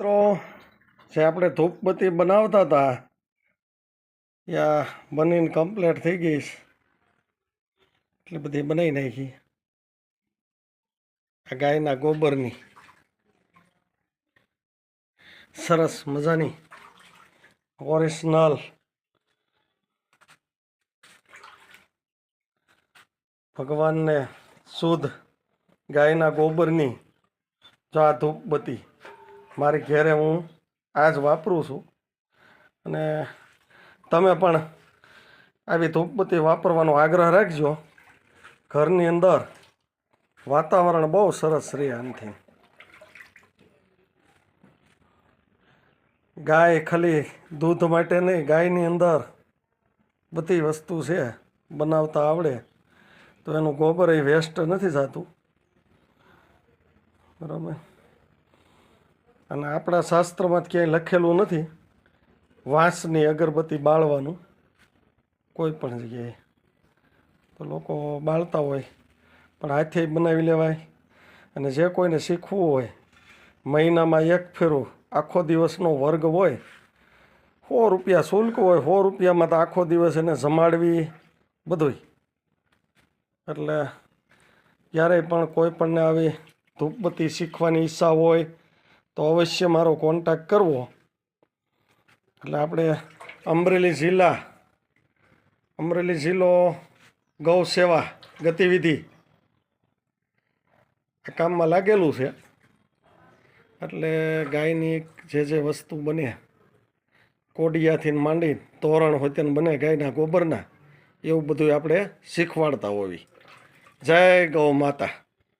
મિત્રો, જે આપણે ધૂપબત્તી બનાવતા હતા, યા બનીને કમ્પ્લીટ થઈ ગઈ એટલે બધી બનાવી નાખી. આ ગાયના ગોબરની. સરસ મજાની ઓરિજિનલ ભગવાનને શુદ્ધ ગાયના ગોબરની જો આ ધૂપબત્તી મારી ઘેરે હું આ જ વાપરું છું. અને તમે પણ આવી ધૂપબત્તી વાપરવાનો આગ્રહ રાખજો. ઘરની અંદર વાતાવરણ બહુ સરસ રહે આનથી ગાય ખાલી દૂધ માટે નહીં, ગાયની અંદર બધી વસ્તુ છે, બનાવતા આવડે. તો એનું ગોબર એ વેસ્ટ નથી થતું. બરાબર? અને આપણા શાસ્ત્રમાં ક્યાંય લખેલું નથી. વાંસની અગરબત્તી બાળવાનું. કોઈ પણ જગ્યાએ. તો લોકો બાળતા હોય, પણ હાથે બનાવી લેવાય. અને જે કોઈને શીખવું હોય, મહિનામાં એક ફેરું આખો દિવસનો વર્ગ હોય, સો રૂપિયા શુલ્ક હોય, સો રૂપિયામાં તો આખો દિવસ એને જમાડવી બધુંય. એટલે ક્યારેય પણ કોઈ પણને આવી ધૂપબત્તી શીખવાની ઈચ્છા હોય તો અવશ્ય મારો કોન્ટેક કરવો. એટલે આપણે અમરેલી જિલ્લા, અમરેલી જિલ્લો ગૌ સેવા ગતિવિધિ આ કામમાં લાગેલું છે. એટલે ગાયની જે જે વસ્તુ બને, કોડિયાથી માંડી તોરણ હોય તેને બને ગાયના ગોબરના, એવું બધું આપણે શીખવાડતા હોવી. જય ગૌ માતા.